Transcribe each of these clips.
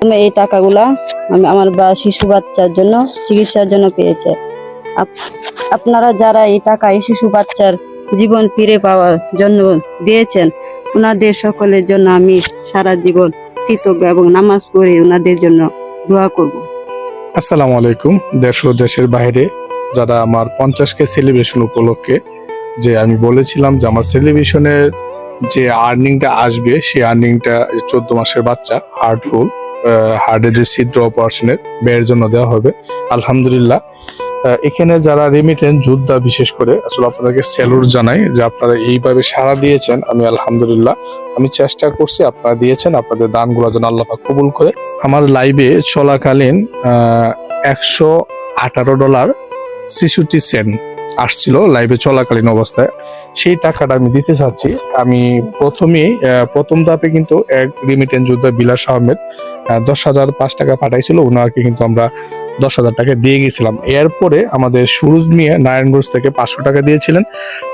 আমি এই টাকাগুলা আমি আমার বা শিশু বাচ্চার জন্য, চিকিৎসার জন্য পেয়েছে। আপ- আপনারা যারা এই টাকা এই শিশু বাচ্চার জীবন ফিরে পাওয়ার জন্য দিয়েছেন ওনাদের সকলের জন্য আমি সারা জীবন কৃতজ্ঞ এবং নামাজ পড়ে ওনাদের জন্য দোয়া করব। আসসালামু আলাইকুম, দেশ ও দেশের বাইরে যারা আমার পঞ্চাশ কে সেলিব্রেশন উপলক্ষে যে আমি বলেছিলাম যে আমার সেলিব্রেশনের যে আর্নিংটা আসবে, সেই আর্নিংটা চোদ্দ মাসের বাচ্চা হার্টফুল হার্টের যে ছিদ্র অপারেশনের ব্যয়ের জন্য দেওয়া হবে। আলহামদুলিল্লাহ। এখানে যারা রেমিটেন্স যোদ্ধা বিশেষ করে, আসলে আপনাদেরকে স্যালুট জানাই যে আপনারা এইভাবে সাড়া দিয়েছেন। আমি আলহামদুলিল্লাহ, আমি চেষ্টা করছি, আপনারা দিয়েছেন, আপনাদের দানগুলো যেন আল্লাহ কবুল করে। আমার লাইভে চলাকালীন একশো আঠারো ডলার ছেষট্টি সেন্ট আসছিল লাইভে চলাকালীন অবস্থায় সেই টাকাটা আমি দিতে চাচ্ছি। আমি প্রথমে প্রথম ধাপে কিন্তু এক রিমিটেন্স যোদ্ধা বিলাস আহমেদ আহ, দশ হাজার পাঁচ টাকা পাঠাইছিল। ওনাকে কিন্তু আমরা দশ হাজার টাকা দিয়ে গেছিলাম। এরপরে আমাদের সুরজ মিয়া নারায়ণগঞ্জ থেকে পাঁচশো টাকা দিয়েছিলেন।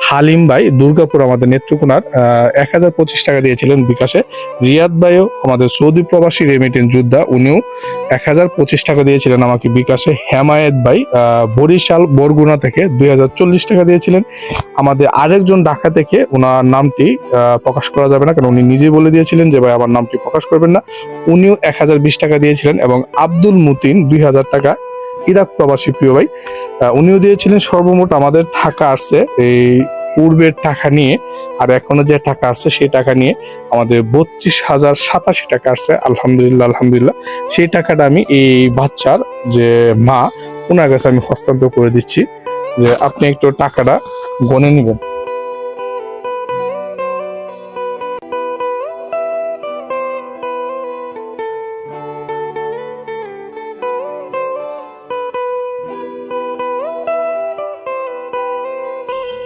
হালিম ভাই দুর্গাপুর আমাদের নেত্রকোনার এক হাজার পঁচিশ টাকা দিয়েছিলেন বিকাশে। রিয়াদ ভাইও আমাদের সৌদি প্রবাসী রেমিটেন্স যোদ্ধা, উনিও এক হাজার পঁচিশ টাকা দিয়েছিলেন আমাকে বিকাশে। হেমায়েত ভাই বরিশাল, বরগুনা থেকে দুই হাজার চল্লিশ টাকা দিয়েছিলেন। আমাদের আরেকজন ঢাকা থেকে ওনার নামটি প্রকাশ করা যাবে না, কারণ উনি নিজেই বলে দিয়েছিলেন যে, ভাই, আমার নামটি প্রকাশ করবেন না। উনিও এক হাজার বিশ টাকা দিয়েছিলেন এবং আব্দুল মুতিন দুই হাজার টাকা ইরাক প্রবাসী প্রিয় ভাই উনিও দিয়েছিলেন সর্বমোট আমাদের টাকা আছে এই পূর্বের টাকা নিয়ে, আর এখনও যে টাকা আছে সেই টাকা নিয়ে আমাদের বত্রিশ হাজার সাতাশি টাকা আছে আলহামদুলিল্লাহ আলহামদুলিল্লাহ। সেই টাকাটা আমি এই বাচ্চার যে মা ওনার কাছে আমি হস্তান্তর করে দিচ্ছি যে আপনি একটু টাকাটা গনে নেবেন।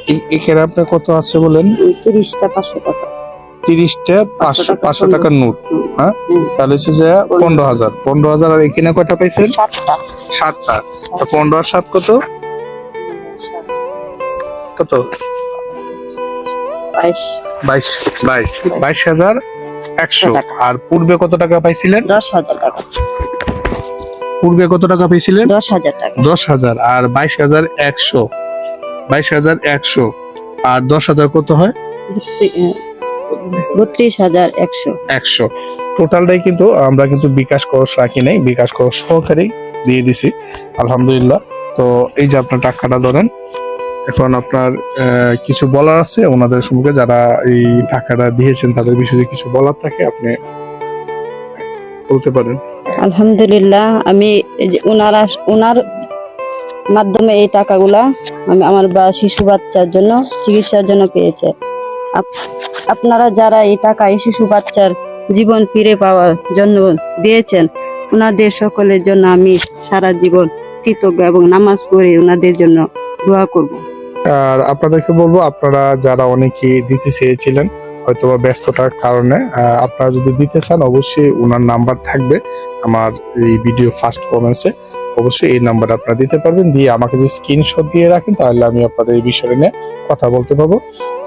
এখানে আপনার কত আছে বলেন? তিরিশটা পাঁচশো টাকা। তিরিশটা পাঁচশো পাঁচশো টাকার নোট হ্যাঁ? তাহলে হচ্ছে যে পনেরো হাজার। পনেরো হাজার আর এখানে কয়টা পাইছেন? সাতটা। সাতটা। পনেরো আর সাত কত? কত? বাইশ। বাইশ। বাইশ। বাইশ। হাজার একশো। আর পূর্বে কত টাকা পাইছিলেন? দশ হাজার টাকা। পূর্বে কত টাকা পেয়েছিলেন দশ হাজার টাকা। দশ হাজার। আর বাইশ হাজার একশো। বাইশ হাজার একশো। আর দশ হাজার কত হয়? বত্রিশ হাজার একশো। একশো। টোটালটাই কিন্তু আমরা কিন্তু বিকাশ খরচ রাখি নাই বিকাশ খরচ সহকারেই দিয়ে দিছি আলহামদুলিল্লাহ। তো এই যে আপনার টাকাটা ধরেন এখন আপনার কিছু বলার আছে? ওনাদের সম্পর্কে যারা এই টাকাটা দিয়েছেন তাদের বিষয়ে কিছু বলার থাকে আপনি বলতে পারেন। আলহামদুলিল্লাহ আমি এই যে ওনারা ওনার মাধ্যমে এই টাকাগুলা আমি আমার বা শিশু বাচ্চার জন্য চিকিৎসার জন্য পেয়েছে। আপ- আপনারা যারা এই টাকা এই শিশু বাচ্চার জীবন ফিরে পাওয়ার জন্য দিয়েছেন ওনাদের সকলের জন্য আমি সারা জীবন কৃতজ্ঞ এবং নামাজ পড়ে ওনাদের জন্য দোয়া করব। আর আপনাদেরকে বলব, আপনারা যারা অনেকে দিতে চেয়েছিলেন হয়তো বা ব্যস্ততার কারণে আপনারা যদি দিতে চান, অবশ্যই ওনার নাম্বার থাকবে আমার এই ভিডিও ফার্স্ট কমেন্টসে। অবশ্যই এই নাম্বার আপনারা দিতে পারবেন। দিয়ে আমাকে যে স্ক্রিনশট দিয়ে রাখেন, তাহলে আমি আপনাদের এই বিষয় নিয়ে কথা বলতে পারব।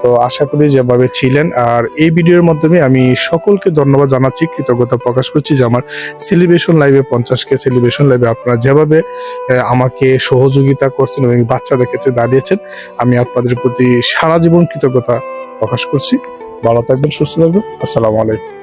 তো আশা করি যেভাবে ছিলেন, আর এই ভিডিওর মাধ্যমে আমি সকলকে ধন্যবাদ জানাচ্ছি, কৃতজ্ঞতা প্রকাশ করছি যে আমার সেলিব্রেশন লাইভে পঞ্চাশ কে সেলিব্রেশন লাইভে আপনারা যেভাবে আমাকে সহযোগিতা করছেন এবং বাচ্চাদের ক্ষেত্রে দাঁড়িয়েছেন, আমি আপনাদের প্রতি সারা জীবন কৃতজ্ঞতা প্রকাশ করছি। ভালো থাকবেন, সুস্থ থাকবেন। আসসালামু আলাইকুম।